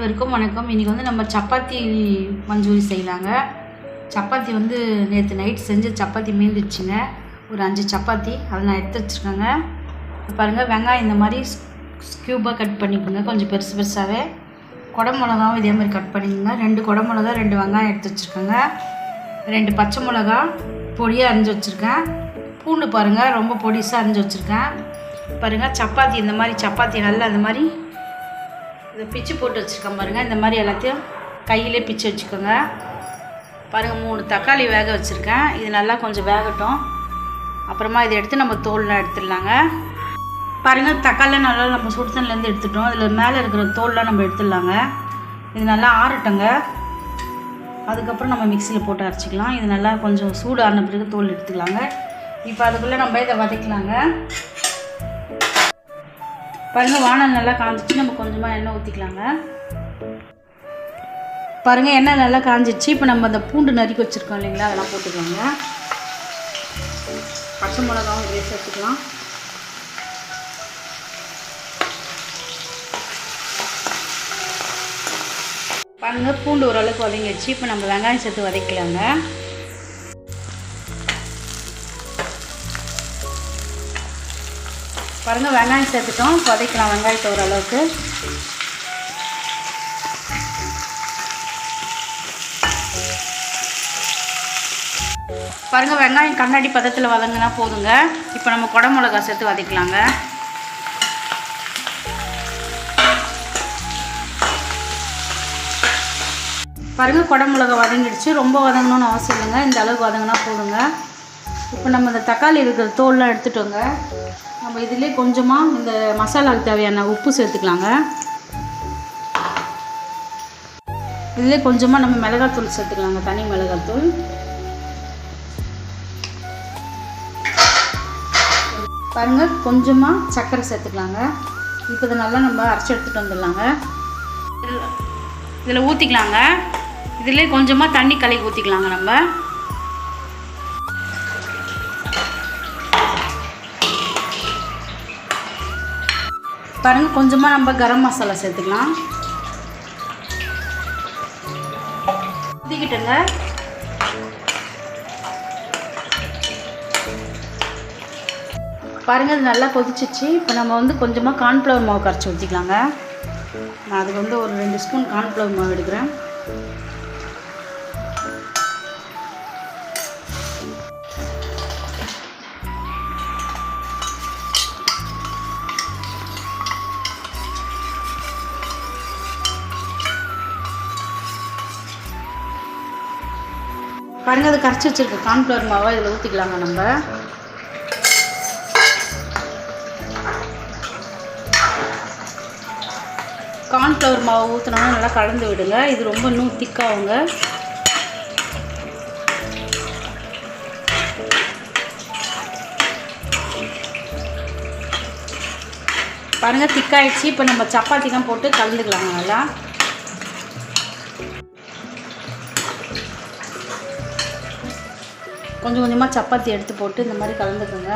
அனைவருக்கும் வணக்கம். இன்றைக்கி வந்து நம்ம சப்பாத்தி மஞ்சூரி செய்யலாங்க. சப்பாத்தி வந்து நேற்று நைட் செஞ்ச சப்பாத்தி மீந்துச்சுங்க. ஒரு அஞ்சு சப்பாத்தி அதை நான் எடுத்து வச்சுருக்கேங்க. பாருங்கள் வெங்காயம் இந்த மாதிரி க்யூபாக கட் பண்ணிக்கோங்க. கொஞ்சம் பெருசு பெருசாகவே குடம் மிளகாவும் இதே மாதிரி கட் பண்ணிக்கோங்க. ரெண்டு குடமிளகா ரெண்டு வெங்காயம் எடுத்து வச்சுருக்கேங்க. ரெண்டு பச்சை மிளகா பொடியாக அரிஞ்சு வச்சுருக்கேன். பூண்டு பாருங்கள் ரொம்ப பொடிசாக அரிஞ்சு வச்சுருக்கேன். பாருங்கள் சப்பாத்தி இந்த மாதிரி சப்பாத்தி நல்லா இந்த மாதிரி இந்த பிச்சு போட்டு வச்சுருக்கேன் பாருங்கள் இந்த மாதிரி எல்லாத்தையும் கையிலே பிச்சு வச்சுக்கோங்க. பாருங்கள் மூணு தக்காளி வேக வச்சுருக்கேன். இது நல்லா கொஞ்சம் வேகட்டும். அப்புறமா இதை எடுத்து நம்ம தோல்லாம் எடுத்துடலாங்க. பாருங்கள் தக்காளி நல்லா நம்ம சுடு தண்ணிலேருந்து எடுத்துட்டோம். இதில் மேலே இருக்கிற தோல்லாம் நம்ம எடுத்துடலாங்க. இது நல்லா ஆறட்டுங்க. அதுக்கப்புறம் நம்ம மிக்சியில் போட்டு அரைச்சிக்கலாம். இது நல்லா கொஞ்சம் சூடு ஆன பிறகு தோல் எடுத்துக்கலாங்க. இப்போ அதுக்குள்ளே நம்ம இதை வதக்கலாங்க. பாருங்கள் வானல் நல்லா காஞ்சிச்சு. நம்ம கொஞ்சமாக எண்ணெய் ஊற்றிக்கலாங்க பாருங்கள் எண்ணெய் நல்லா காஞ்சிச்சு. இப்போ நம்ம அந்த பூண்டு நறுக்கி வச்சுருக்கோம் இல்லைங்களா? அதெல்லாம் போட்டுக்கோங்க. பச்சை மிளகாவும் இதில் சேர்த்துக்கலாம். பாருங்கள் பூண்டு ஓரளவுக்கு வதங்கிடுச்சு. இப்போ நம்ம வெங்காயம் சேர்த்து வதக்கலாங்க பாருங்கள் வெங்காயம் சேர்த்துட்டோம். வதக்கலாம் வெங்காயத்தை ஓரளவுக்கு. பாருங்கள் வெங்காயம் கண்ணாடி பதத்தில் வதங்கினா போதுங்க. இப்போ நம்ம குடமிளகா சேர்த்து வதக்கலாங்க. பாருங்கள் குடமிளகா வதங்கிடுச்சு. ரொம்ப வதங்கணும்னு அவசியம் இல்லைங்க. இந்த அளவுக்கு வதங்கினா போதுங்க. இப்போ நம்ம இந்த தக்காளி இருக்கிற தோல்லாம் எடுத்துட்டோங்க. நம்ம இதிலே கொஞ்சமாக இந்த மசாலாவுக்கு தேவையான உப்பு சேர்த்துக்கலாங்க. இதிலே கொஞ்சமாக நம்ம மிளகாத்தூள் சேர்த்துக்கலாங்க தனி மிளகாத்தூள் பாருங்கள் கொஞ்சமாக சர்க்கரை சேர்த்துக்கலாங்க. இப்போ இதை நல்லா நம்ம அரைச்சி எடுத்துகிட்டு வந்துடலாங்க. இதில் ஊற்றிக்கலாங்க இதிலே கொஞ்சமாக தண்ணி கலக்கி ஊற்றிக்கலாங்க நம்ம. பாருங்கள் கொஞ்சமாக நம்ம கரம் மசாலா சேர்த்துக்கலாம். ஊற்றிக்கிட்டுங்க பாருங்கள் இது நல்லா கொதிச்சிச்சு. இப்போ நம்ம வந்து கொஞ்சமாக கார்ன்ஃப்ளவர் மாவு கரைச்சி ஊற்றிக்கலாங்க நான் அதுக்கு வந்து ஒரு ரெண்டு ஸ்பூன் கார்ன்ஃப்ளவர் மாவு எடுக்கிறேன். பாருங்க அது கரைச்சி வச்சிருக்க கார்ன்ஃப்ளவர் மாவை இதில் ஊற்றிக்கலாங்க நம்ம. கார்ன்ஃப்ளவர் மாவு ஊற்றினோம்னா நல்லா கலந்து விடுங்க. இது ரொம்ப இன்னும் திக்காகுங்க. பாருங்கள் திக்காயிடுச்சு. இப்போ நம்ம சப்பாத்தி தான் போட்டு கலந்துக்கலாங்க நல்லா. கொஞ்சம் கொஞ்சமாக சப்பாத்தி எடுத்து போட்டு இந்த மாதிரி கலந்துக்கோங்க.